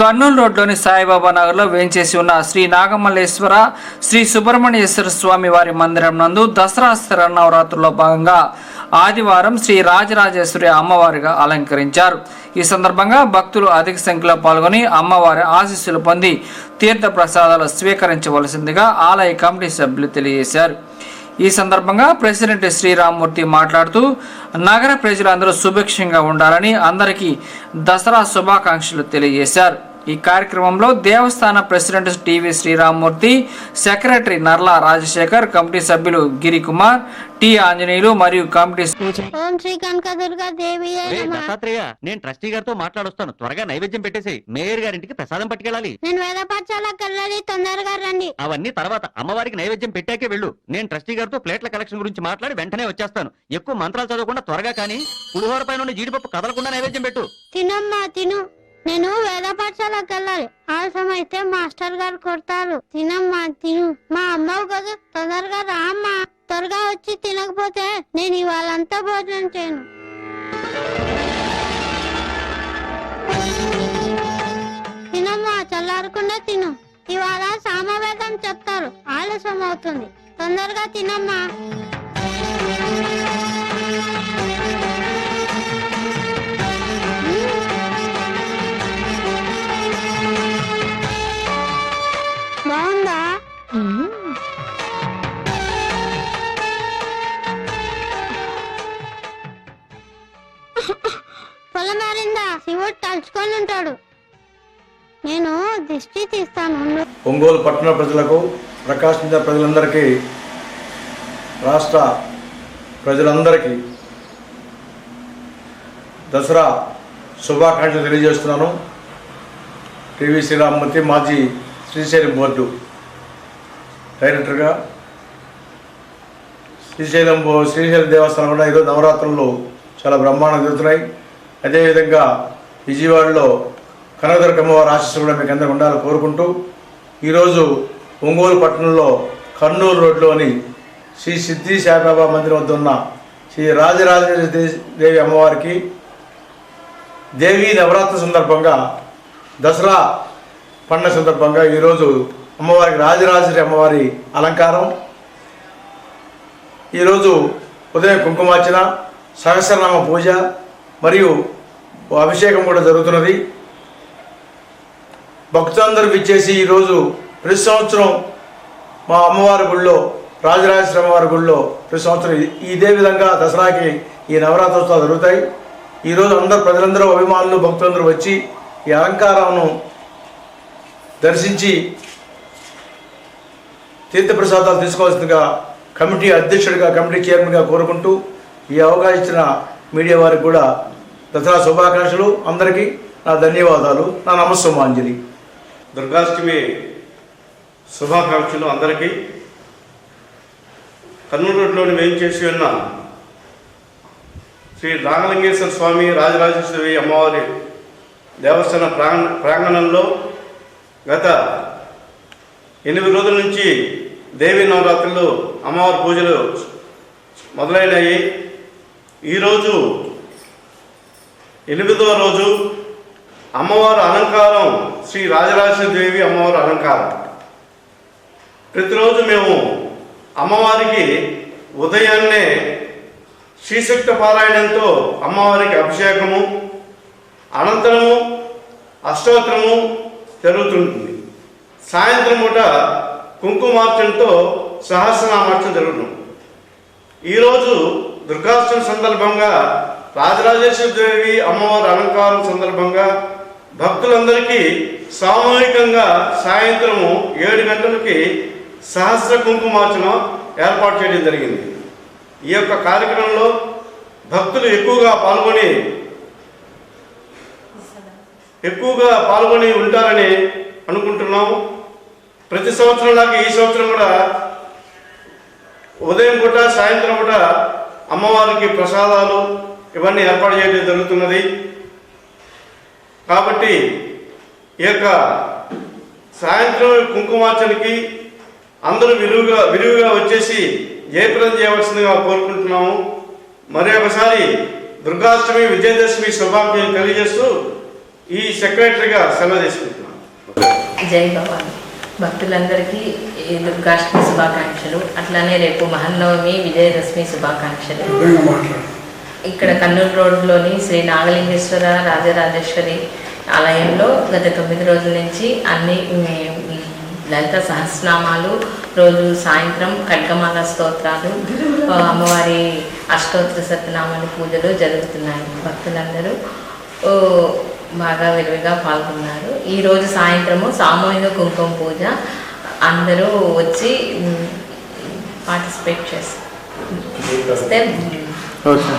కర్నూలు రోడ్లోని సాయిబాబా నగర్లో వేంచేసి ఉన్న శ్రీ నాగమల్లేశ్వర శ్రీ సుబ్రహ్మణ్యేశ్వర స్వామి వారి మందిరం నందు దసరా శరన్నవరాత్రుల్లో భాగంగా ఆదివారం శ్రీ రాజరాజేశ్వరి అమ్మవారిగా అలంకరించారు. ఈ సందర్భంగా భక్తులు అధిక సంఖ్యలో పాల్గొని అమ్మవారి ఆశీస్సులు పొంది తీర్థ ప్రసాదాలు స్వీకరించవలసిందిగా ఆలయ కమిటీ సభ్యులు తెలియజేశారు. ఈ సందర్భంగా ప్రెసిడెంట్ శ్రీరామ్మూర్తి మాట్లాడుతూ నగర ప్రజలందరూ సుభిక్షంగా ఉండాలని అందరికీ దసరా శుభాకాంక్షలు తెలియజేశారు. ఈ కార్యక్రమంలో దేవస్థాన president TV Sriramamurthy secretary Narla Rajasekhar committee సభ్యులు గిరికుమార్ టి. ఆంజనేయులు మరియు కమిటీ దత్తాత్రేయ నేను ట్రస్టీ గారితో మాట్లాడొస్తాను. త్వరగా నైవేద్యం పెట్టేసి మేయర్ గారింటికి ప్రసాదం పట్టుకెళ్ళాలి. నేను వెళ్ళాలి తొందరగా రండి. అవన్నీ తర్వాత అమ్మవారికి నైవేద్యం పెట్టాకే వెళ్ళు. నేను ట్రస్టీ గారితో ప్లేట్ల కలెక్షన్ గురించి మాట్లాడి వెంటనే వచ్చేస్తాను. ఎక్కువ మంత్రాలు చదవకుండా త్వరగా కానీ పులిహోర పైన ఉన్న జీడిపప్పు కదలకుండా నైవేద్యం పెట్టు. తినమ్మా తిను. నేను వేద పాఠశాలకు వెళ్ళాలి. ఆలస్యం అయితే మాస్టర్ గారు కొడతారు. తినమ్మా తిను. మా అమ్మవు కదా. తొందరగా రామ్మా. త్వరగా వచ్చి తినకపోతే నేను ఇవాళంతా భోజనం చేయను. తినమ్మా చల్లారకుండా తిను. ఇవాళ సామవేదం చెప్తారు. ఆలస్యం అవుతుంది తొందరగా తినమ్మా. పొలం మారిందా? శివుడు తలుచుకొని ఉంటాడు. నేను దిష్టి తీస్తాను. ఒంగోలు పట్టణ ప్రజలకు ప్రకాశం ప్రజలందరికీ రాష్ట్ర ప్రజలందరికీ దసరా శుభాకాంక్షలు తెలియజేస్తున్నాను. టీవీ శ్రీరామ్మూర్తి మాజీ శ్రీశైలం బోర్డు డైరెక్టర్గా. శ్రీశైలం శ్రీశైలం దేవస్థానం కూడా ఈరోజు నవరాత్రులు చాలా బ్రహ్మాండం జరుగుతున్నాయి. అదేవిధంగా విజయవాడలో కనకదుర్గమ్మ వారి ఆశీస్సులు కూడా మీకు అందరికి ఉండాలని కోరుకుంటూ ఈరోజు ఒంగోలు పట్టణంలో కర్నూలు రోడ్లోని శ్రీ సిద్ధి సాయిబాబా మందిరం వద్ద ఉన్న శ్రీ రాజరాజేశ్వరి దేవి అమ్మవారికి దేవీ నవరాత్రి సందర్భంగా దసరా పండుగ సందర్భంగా ఈరోజు అమ్మవారికి రాజరాజేశ్వరి అమ్మవారి అలంకారం. ఈరోజు ఉదయం కుంకుమార్చన సహస్రనామ పూజ మరియు అభిషేకం కూడా జరుగుతున్నది. భక్తులందరూ విచ్చేసి ఈరోజు ప్రతి సంవత్సరం మా అమ్మవారి గుళ్ళో రాజరాజేశ్వరి వారి గుళ్ళో ప్రతి సంవత్సరం ఇదే విధంగా దసరాకి ఈ నవరాత్రోత్సవాలు జరుగుతాయి. ఈరోజు అందరు ప్రజలందరూ అభిమానులు భక్తులందరూ వచ్చి ఈ అలంకారంను దర్శించి తీర్థప్రసాదాలు తీసుకోవాల్సిందిగా కమిటీ అధ్యక్షుడిగా కమిటీ చైర్మన్గా కోరుకుంటూ ఈ అవకాశం ఇచ్చిన మీడియా వారికి కూడా దసరా శుభాకాంక్షలు అందరికీ. నా ధన్యవాదాలు. నా నమస్సుమాంజలి. దుర్గాష్టమి శుభాకాంక్షలు అందరికీ. కర్నూలు రోడ్లోని వేయించేసి ఉన్న శ్రీ రామలింగేశ్వర స్వామి రాజరాజేశ్వరి అమ్మవారి దేవస్థాన ప్రాంగ ప్రాంగణంలో గత ఎనిమిది రోజుల నుంచి దేవి నవరాత్రులు అమ్మవారి పూజలు మొదలైనవి. ఈరోజు ఎనిమిదవ రోజు అమ్మవారి అలంకారం శ్రీ రాజరాజేవి అమ్మవారు అలంకారం. ప్రతిరోజు మేము అమ్మవారికి ఉదయాన్నే శ్రీశక్త పారాయణంతో అమ్మవారికి అభిషేకము అనంతరము అష్టోత్తరము జరుగుతుంటుంది. సాయంత్రం పూట కుంకుమార్చనతో సహస్రనామార్చన జరుగుతుంది. ఈరోజు దుర్గాష్టమి సందర్భంగా రాజరాజేశ్వర దేవి అమ్మవారి అలంకారం సందర్భంగా భక్తులందరికీ సామూహికంగా సాయంత్రము ఏడు గంటలకి సహస్ర కుంకుమార్చన ఏర్పాటు చేయడం జరిగింది. ఈ యొక్క కార్యక్రమంలో భక్తులు ఎక్కువగా పాల్గొని ఎక్కువగా పాల్గొని ఉంటారని అనుకుంటున్నాము. ప్రతి సంవత్సరం లాగా ఈ సంవత్సరం కూడా ఉదయం పూట సాయంత్రం పూట అమ్మవారికి ప్రసాదాలు ఇవన్నీ ఏర్పాటు చేయడం జరుగుతున్నది. కాబట్టి ఈ యొక్క సాయంత్రం కుంకుమార్చనకి అందరూ విలువగా విలువగా వచ్చేసి జయప్రదం చేయవలసిందిగా కోరుకుంటున్నాము. మరి ఒకసారి దుర్గాష్టమి విజయదశమి శుభాకాంక్షలు తెలియజేస్తూ ఈ సెక్రటరీగా సెలవు తీసుకుంటున్నాను. జై భవాని. భక్తులందరికీ ఈ దుర్గాష్టమి శుభాకాంక్షలు. అట్లానే రేపు మహన్నవమి విజయదశమి శుభాకాంక్షలు. ఇక్కడ కర్నూలు రోడ్లోని శ్రీ నాగలింగేశ్వర రాజరాజేశ్వరి ఆలయంలో గత తొమ్మిది రోజుల నుంచి అన్ని లలిత సహస్రనామాలు రోజు సాయంత్రం ఖడ్గమాల స్తోత్రాలు అమ్మవారి అష్టోత్తర సత్యనామాల పూజలు జరుగుతున్నాయి. భక్తులందరూ ఓ, బాగా విరివిగా పాల్గొన్నారు. ఈరోజు సాయంత్రము సామూహిక కుంకుమ పూజ. అందరూ వచ్చి పార్టిసిపేట్ చేస్తారు వస్తే ఓకే.